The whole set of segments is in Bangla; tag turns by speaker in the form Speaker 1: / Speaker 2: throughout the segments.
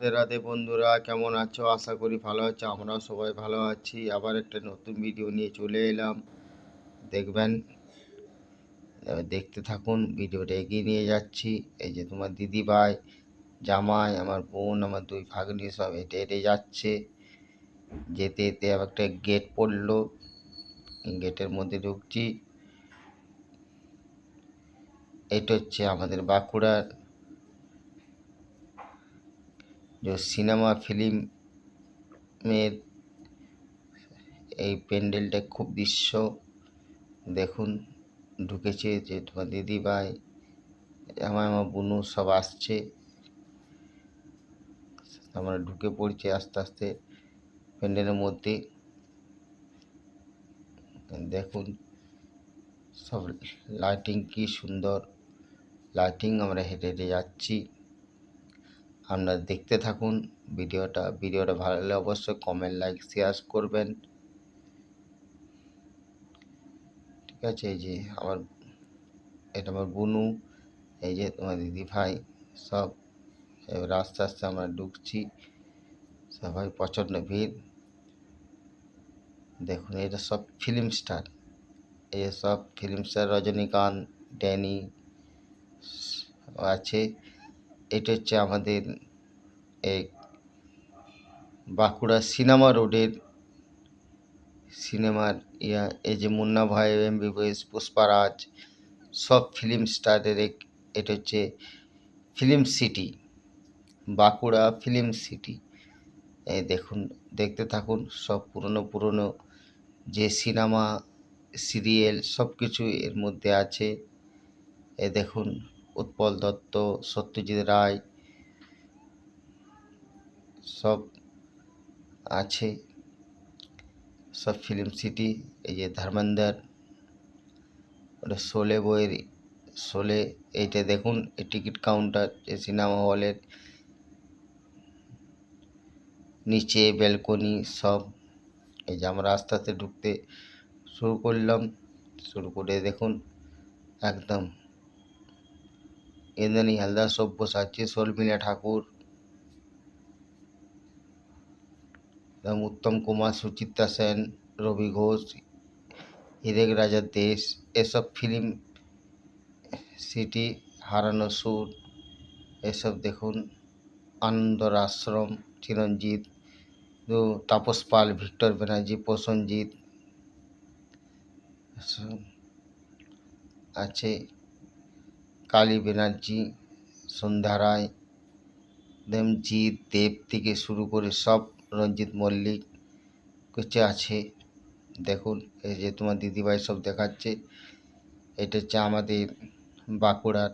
Speaker 1: রাধে রাধে বন্ধুরা, কেমন আছো? আশা করি ভালো আছো, আমরাও সবাই ভালো আছি। আবার একটা নতুন ভিডিও নিয়ে চলে এলাম। দেখবেন দেখতে থাকুন ভিডিওটা এগিয়ে নিয়ে যাচ্ছি। এই যে তোমার দিদি ভাই জামাই, আমার বোন, আমার দুই ভাগ্নি সব হেঁটে হেঁটে যাচ্ছে। যেতে যেতে একটা গেট পড়ল। গেটের মধ্যে ঢুকছি। এটা হচ্ছে আমাদের বাঁকুড়ার যে সিনেমা, ফিল্মের এই প্যান্ডেলটা খুব দৃশ্য। দেখুন, ঢুকেছে যে তোমার দিদি ভাই, আমার আমার বুনু সব আসছে। আমরা ঢুকে পড়ছি আস্তে আস্তে প্যান্ডেলের মধ্যে। দেখুন, সব লাইটিং কি সুন্দর। লাইটিং আমরা হেঁটে হেঁটে যাচ্ছি। আপনারা দেখতে থাকুন। ভিডিওটা ভিডিওটা ভালো লাগলে অবশ্যই কমেন্ট লাইক শেয়ার করবেন। ঠিক আছে, এই যে আমার, এটা আমার বুনু, এই যে তোমার দিদি ভাই, সব, এবার আস্তে আস্তে আমরা ঢুকছি। সবাই প্রচণ্ড ভিড়। দেখুন, এটা সব ফিল্ম স্টার এই সব ফিল্ম স্টার রজনীকান্ত, ড্যানি, আছে। এটা হচ্ছে আমাদের এই বাঁকুড়া সিনেমা রোডের সিনেমার ইয়া, এই যে মুন্না ভাই এম এমবিবিএস পুষ্পারাজ সব ফিল্ম স্টারের এক, এটা হচ্ছে film city Bankura film city এই দেখুন, দেখতে থাকুন, সব পুরনো পুরনো যে সিনেমা, সিরিয়াল সব কিছু এর মধ্যে আছে। এ দেখুন উৎপল দত্ত, সত্যজিৎ রায় সব আছে। সব ফিল্ম সিটি, এই যে ধর্মেন্দ্র, ওটা শোলে বইয়ের শোলে এইটা দেখুন, এই টিকিট কাউন্টার সিনেমা হলের নিচে, ব্যালকনি, সব। এই যে আমরা আস্তে আস্তে ঢুকতে শুরু করলাম, শুরু করে দেখুন, একদম ইন্দ্রাণী হালদার সব্যসাচী শর্মিলা ঠাকুর উত্তম কুমার সুচিত্রা সেন রবি ঘোষ হিরেক রাজার দেশ এসব ফিল্ম সিটি হারানো সুর এসব দেখুন আনন্দর আশ্রম চিরঞ্জিত তাপস পাল ভিক্টর ব্যানার্জি প্রসেনজিৎ আছে কালী ব্যানার্জি, সন্ধ্যা রায়, দেবজিৎ, দেব থেকে শুরু করে সব রঞ্জিত মল্লিক কিছু আছে। দেখুন, এই যে তোমার দিদিভাই সব দেখাচ্ছে, এটা হচ্ছে আমাদের বাঁকুড়ার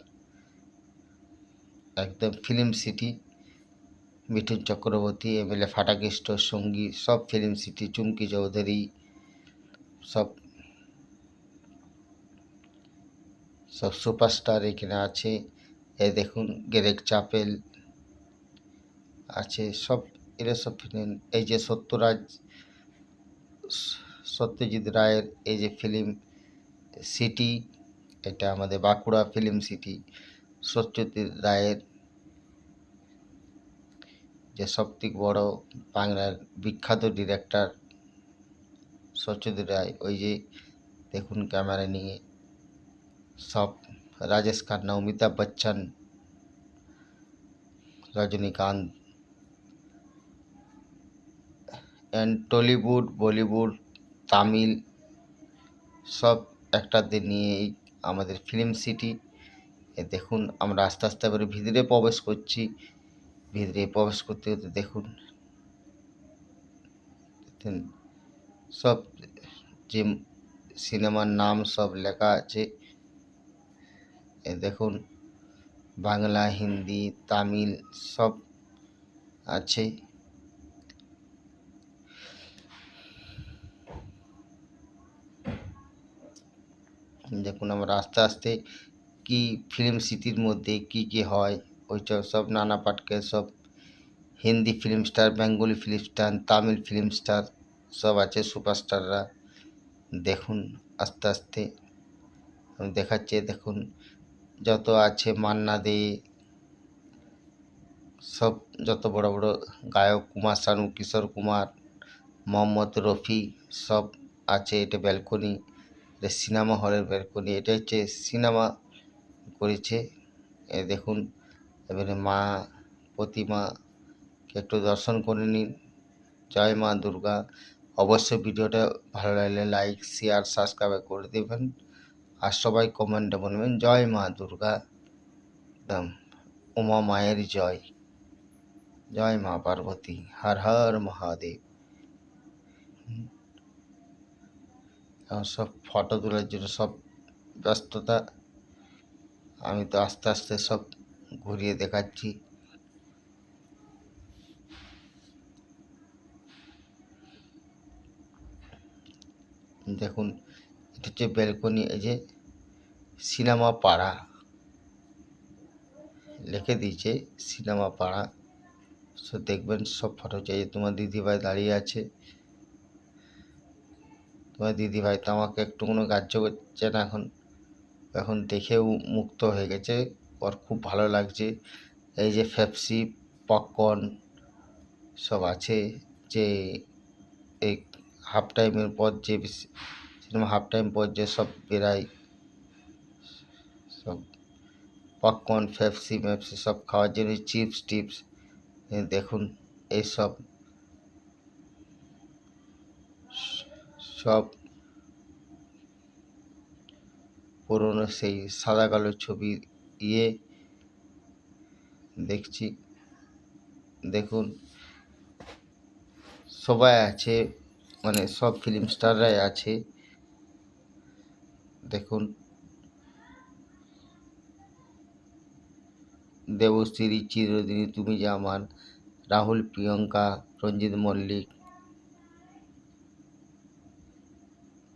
Speaker 1: একদম film city Mithun Chakraborty MLA Fatakeshto সঙ্গী, সব ফিল্ম সিটি চুমকি চৌধুরী, সব সব সুপারস্টার এখানে আছে। এই দেখুন, গ্রেগ চাপেল আছে, সব এরা সব ফিল্ম, এই যে সত্যরাজ, সত্যজিৎ রায়ের এই যে ফিল্ম সিটি, এটা আমাদের বাঁকুড়া ফিল্ম সিটি, সত্যজিৎ রায়ের যে সবথেকে বড় বাংলার বিখ্যাত ডিরেক্টর সত্যজিৎ রায়, ওই যে দেখুন ক্যামেরা নিয়ে সব Rajesh Khanna Amitabh Bachchan Rajinikanth and Tollywood Bollywood Tamil সব একটাতে নিয়েই আমাদের ফিল্ম সিটি দেখুন আমরা আস্তে আস্তে এবারে ভিতরে প্রবেশ করছি ভিতরে প্রবেশ করতে করতে দেখুন সব যে সিনেমার নাম সব লেখা আছে দেখুন, বাংলা, হিন্দি, তামিল সব আছে। দেখুন আমরা আস্তে আস্তে কি ফিল্ম সিটির মধ্যে কি কি হয়, ওইসব সব, নানা পাটকে সব, Hindi film star Bengali film star Tamil film star সব আছে সুপারস্টাররা দেখুন, আস্তে আস্তে দেখাচ্ছে, দেখুন। যত আছে মান্না দে সব যত বড় বড় গায়ক, কুমার শানু, কিশোর কুমার, মোহাম্মদ রফি, সব আছে এটা ব্যালকনি এটা সিনেমা হলের ব্যালকনি এটা হচ্ছে সিনেমা করেছে। এ দেখুন, এবারে মা প্রতিমাকে একটু দর্শন করে নিন। জয় মা দুর্গা। অবশ্যই ভিডিওটা ভালো লাগলে লাইক শেয়ার সাবস্ক্রাইব করে দেবেন। আর সবাই কমেন্টে বলবেন, জয় মা দুর্গা একদম উমা মায়ের জয় জয় মা পার্বতী, হর হর মহাদেব। সব ফটো তোলার জন্য সব ব্যস্ততা, আমি তো আস্তে আস্তে সব ঘুরিয়ে দেখাচ্ছি। দেখুন হচ্ছে ব্যালকনি এই যে সিনেমা পাড়া, লিখে দিয়েছে সিনেমা পাড়া। সো দেখবেন সব ফটো চাই। তোমার দিদিভাই দাঁড়িয়ে আছে। তোমার দিদিভাই তো আমাকে একটু কোনো গ্রাহ্য করছে না এখন। এখন দেখেও মুক্ত হয়ে গেছে। ওর খুব ভালো লাগছে। এই যে ফেপসি পপকর্ন সব আছে। যে এই হাফ টাইমের পর যে সিনেমা হাফ টাইম যে সব বেরায় সব পপকর্ন ফেপসি ম্যাপসি সব খাওয়ার জন্য চিপস টিপস দেখুন এইসব সব পুরনো সেই সাদা কালো ছবি ইয়ে দেখছি, দেখুন, সবাই আছে মানে সব ফিল্ম স্টাররাই আছে। দেখুন। দেবশ্রী চিরদিনী তুমি যে আমার রাহুল, প্রিয়ঙ্কা, রঞ্জিত মল্লিক।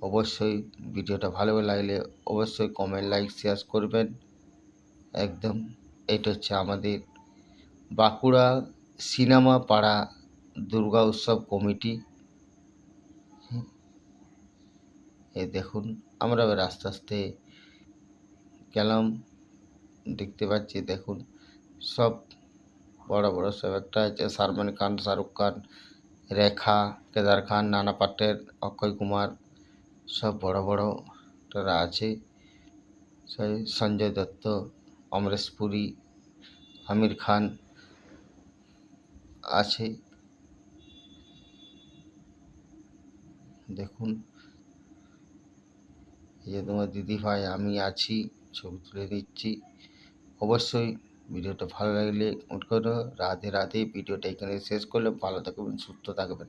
Speaker 1: অবশ্যই ভিডিওটা ভালো লাগলে অবশ্যই কমেন্ট লাইক শেয়ার করবেন। একদম এটা হচ্ছে আমাদের বাঁকুড়া সিনেমা পাড়া দুর্গা উৎসব কমিটি। এ দেখুন আমরা এবার আস্তে আস্তে গেলাম। দেখতে পাচ্ছি, দেখুন, সব বড় বড় সব একটা আছে। সালমান খান, শাহরুখ খান, রেখা, কেদার খান, নানা পাটের, অক্ষয় কুমার, সব বড় বড় তারা আছে। সঞ্জয় দত্ত, অমরেশ পুরী, আমির খান আছে। দেখুন যে তোমার দিদি ভাই, আমি আছি, ছবি তুলে দিচ্ছি। অবশ্যই ভিডিওটা ভালো লাগলে কমেন্ট করো রাধে রাধে, ভিডিওটা এখানে শেষ করলে ভালো থাকবেন, সুস্থ থাকবেন।